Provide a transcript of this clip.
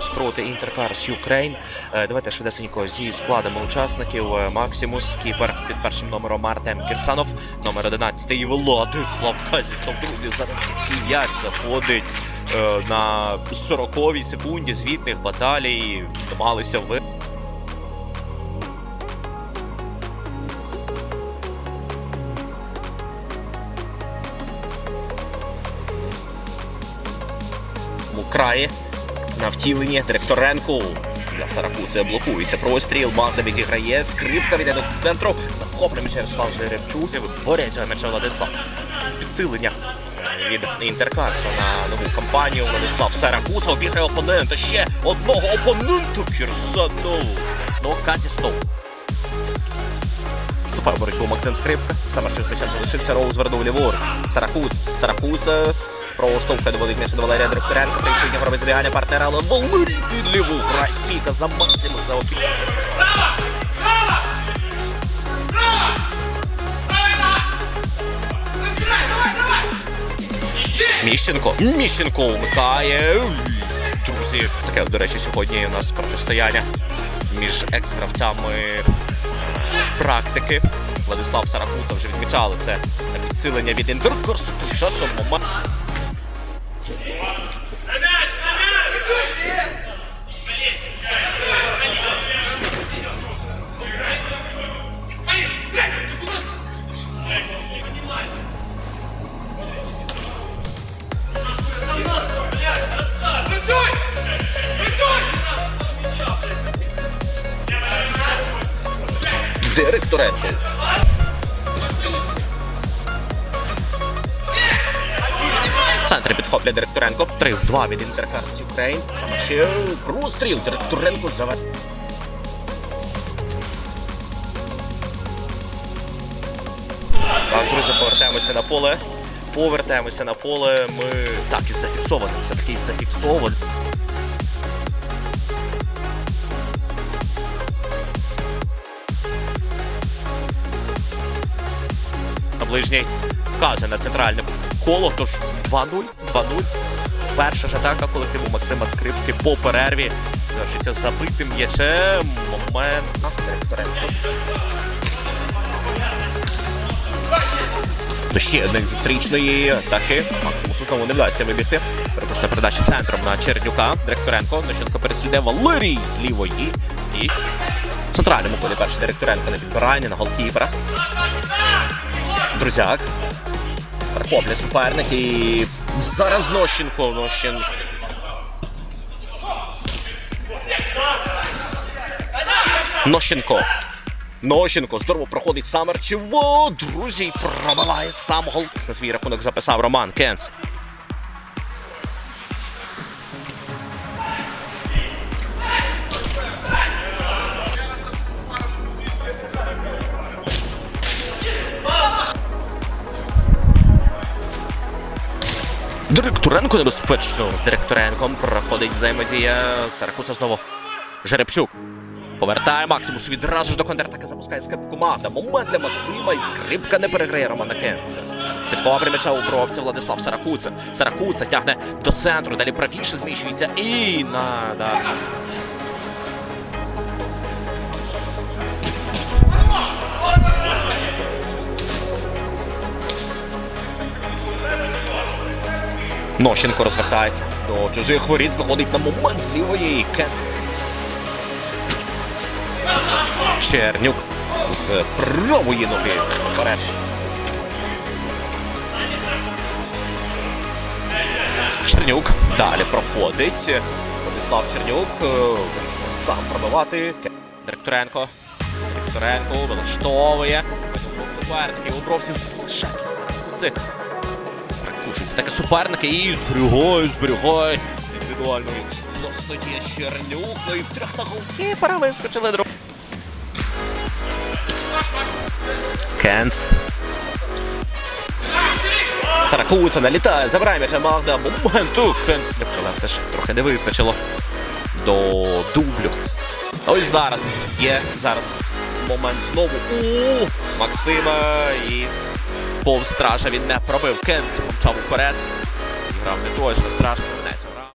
Максимус проти Інтеркарс Юкрейн. Е, Давайте швидесенько зі складами учасників. Е, Максимус, кіпер під першим номером Артем Кірсанов, номер 11 і Владислав Казістов. Друзі, зараз м'яч заходить е, на 40-й секунді звітних баталій. Намагалися ви. Краї на втіленні Директоренко для Саракуци блокується простріл. Магда відіграє. Скрипка віде до центру. Захоплює м'яч Жеребчук. Цього м'яча Владислав. Підсилення від Інтеркарса на нову кампанію. Владислав Саракуца обіграє опонента. Ще одного опонента Кірсанов. Ну, Казістов. Вступає боротьбу Максим Скрипка. Самарчук з залишився. Роуз звернув ліворуч. Саракуц. Саракуц проштовхує доводить м'яч до Валерія Директоренка. Прийшов робить збігання партнера, але Валерій під ліву грає стійка за Максимуса обіг. Міщенко. Міщенко вмикає. Друзі, таке, до речі, сьогодні у нас протистояння між екс-гравцями практики. Владислав Саракуца вже відмічали це підсилення від Інтеркорсу. Тим часом момент. Директоренко. В центрі підхоплює Директоренко. 3 в 2 від Інтеркарс Юкрейн. Саме ще простріл. Директоренко заве. Так, друзі, повертаємося на поле. Повертаємося на поле. Ми так із зафіксованим. Все таки із ближній вказує на центральне коло. Тож 2-0, 2-0. Перша ж атака колективу Максима Скрипки по перерві. Завершиться забитим м'ячем. Момент. До ще одної зустрічної атаки. Максимусу знову не вдасться вибігти. Перепрошна передача центром на Чернюка. Директоренко. Нощенко переслідує Валерій з лівої. І в центральному полі перший Директоренко на підбирання на голкіпера. Друзяк. Перехоплює суперник і зараз Нощенко. Нощенко. Нощенко. Нощенко здорово проходить Самарчево. Друзі, пробиває сам гол. На свій рахунок записав Роман Кенц. Директоренко небезпечно. З Директоренком проходить взаємодія. Саракуца знову. Жеребчук. Повертає Максимус відразу ж до контратаки запускає скрипку команда. Момент для Максима і скрипка не переграє Романа Кенца. Підкова приміча у бровці Владислав Саракуца. Саракуца тягне до центру, далі правіше зміщується і на. Нощенко розвертається до чужих воріт, виходить на момент з лівої Кен. Чернюк з правої ноги вперед. Чернюк далі проходить. Владислав Чернюк е, вирішує сам пробивати. Директоренко. Директоренко вилаштовує. Суперники у бровці залишає Прикушується таке суперники і зберігає, зберігає. Індивідуально стоїть Чернюк. Ну і в трьох на голкіпера вискочили друг. Кенц. Саракуца налітає, забирає м'яча Магда. Моменту Кенц не все ж трохи не вистачило до дублю. Ось зараз є зараз момент знову у Максима і повз стража він не пробив. Кенс помчав уперед. Грав не точно страшно.